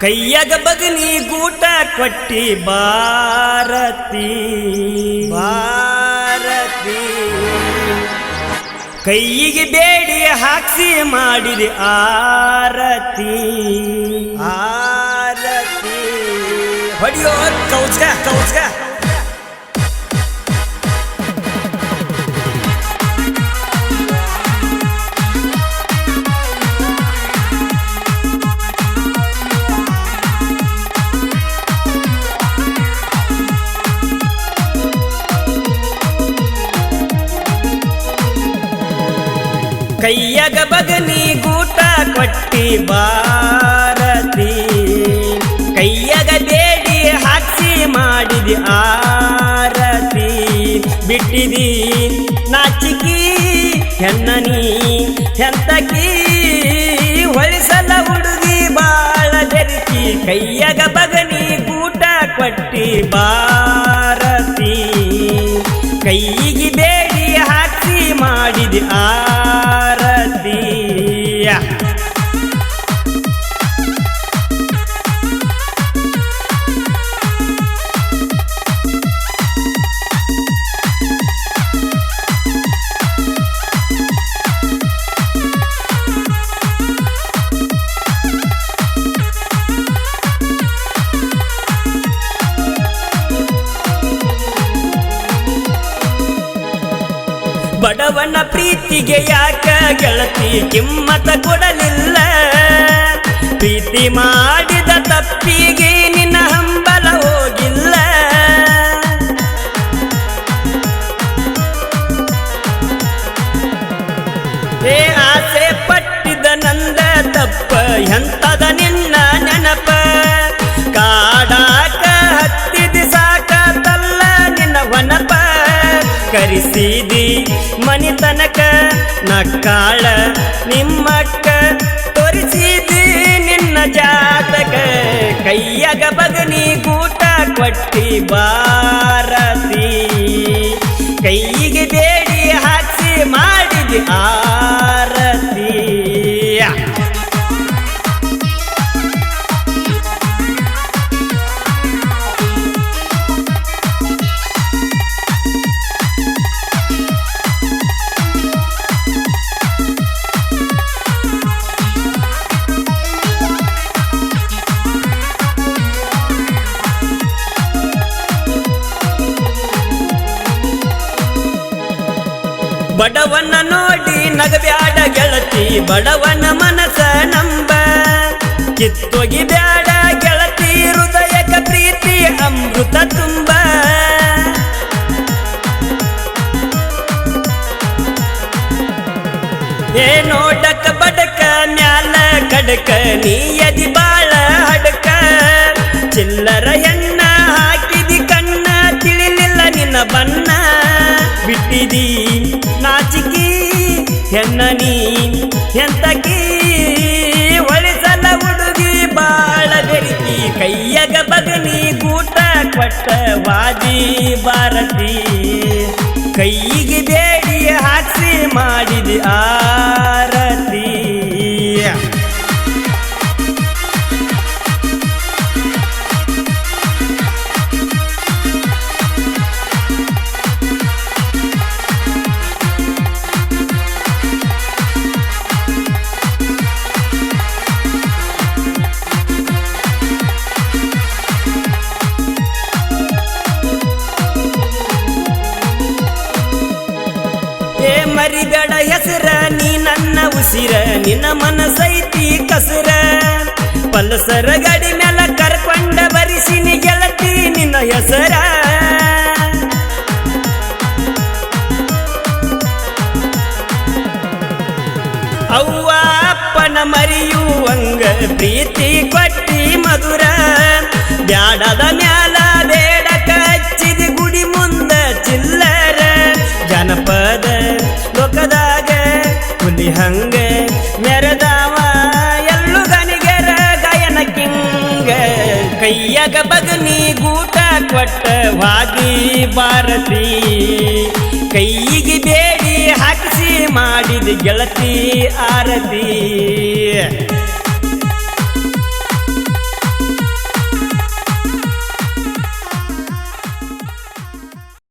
ಕೈಯಾಗ ಬಗಲಿ ಗೂಟ ಕೊಟ್ಟಿ ಬಾರತಿ ಬಾರತಿ ಕೈಯಿಗೆ ಬೇಡಿ ಹಾಕ್ಸಿ ಮಾಡಿದೆ ಆರತಿ ಆರತಿ. ಹೊಡಿಯೋ ಕೌಚ್ಗ ಕೌಚ್ಗ ಕೈಯಾಗ ಬಗನಿ ಗೂಟ ಕೊಟ್ಟಿ ಬಾರತಿ ಕೈಯಗ ಬೇಡಿ ಹಾಕಿ ಮಾಡಿದಿ ಆರತಿ. ಬಿಟ್ಟಿದಿ ನಾಚಿಕಿ ಹೆಣ್ಣನಿ ಹೆಂತಕಿ. ಹೊಳಿಸಲ ಹುಡುಗಿ ಬಾಳ ಬೆರಕಿ. ಕೈಯಗ ಬಗನಿ ಕೂಟ ಕೊಟ್ಟಿ ಬಾರತಿ ಬಡವನ ಪ್ರೀತಿಗೆ ಯಾಕ ಗೆಳತಿ ಕಿಮ್ಮತ ಕೊಡಲಿಲ್ಲ? ಪ್ರೀತಿ ಮಾಡಿದ ತಪ್ಪಿಗೆ ನಿನ್ನ ನಕ್ಕಾಳ ನಿಮ್ಮಕ್ಕ ತೋರಿಸಿದಿ ನಿನ್ನ ಜಾತಕ. ಕೈಯಾಗ ಬಗನಿ ಗೂಟ ಕೊಟ್ಟಿ ಬಾರತಿ ಕೈಗೆ ಬೇಡಿ ಹಾಕಿ ಮಾಡಿದಿ ಆರತಿ ಬಡವನ ನೋಡಿ ನಗಬ್ಯಾಡ ಗೆಳತಿ, ಬಡವನ ಮನಸ ನಂಬ. ಕಿತ್ತೊಗಿ ಬ್ಯಾಡ ಗೆಳತಿ, ಹೃದಯಕ ಪ್ರೀತಿ ಅಮೃತ ತುಂಬ. ಏ ನೋಡಕ ಬಡಕ, ಮ್ಯಾಲ ಕಡಕ ನೀಯದಿ ಬಾಳ ಹಡಕ. ಚಿಲ್ಲರ ಹೆಣ್ಣ ನೀ ಎಂತಕಿ ಹೊಳಿಸಲ ಹುಡುಗಿ ಬಾಳ ಬೆರಿಕಿ ಕೈಯಗ ಬಗನಿ ಗೂಟ ಕೊಟ್ಟ ವಾದಿ ಭಾರತಿ. ಕೈಗೆ ಬೇಡಿ ಹಾಕ್ಸಿ ಮಾಡಿದ ಆರತಿ ಮರಿಬೇಡ ಹೆಸರ, ನೀ ನನ್ನ ಉಸಿರ, ನಿನ್ನ ಮನಸೈತಿ ಕಸರ. ಪಲ್ಸರ ಗಡಿ ಮ್ಯಾಲ ಕರ್ಕೊಂಡ ಬರಿಸಿನಿ ಗೆಳತಿ, ನಿನ್ನ ಹೆಸರ. ಅವ್ವ ಅಪ್ಪನ ಮರಿಯುವಂಗ ಪ್ರೀತಿ ಕೊಟ್ಟಿ ಮಧುರ. ಬ್ಯಾಡದ ಮ್ಯಾಲ ಬೇಡ ಹಚ್ಚಿದ ಗುಡಿ ಮುಂದ ಚಿಲ್ಲರ ಹಂಗ ಮೆರೆದಾವ ಎಲ್ಲು ಗನಿಗೆರ ಗಾಯನ ಕಿಂಗ. ಕೈಯಾಗ ಬಗನಿ ಗೂಟ ಕೊಟ್ಟ ವಾದಿ ಭಾರತಿ. ಕೈಯಿಗೆ ಬೇಡಿ ಹಾಕಿಸಿ ಮಾಡಿದ ಗೆಳತಿ ಆರತಿ.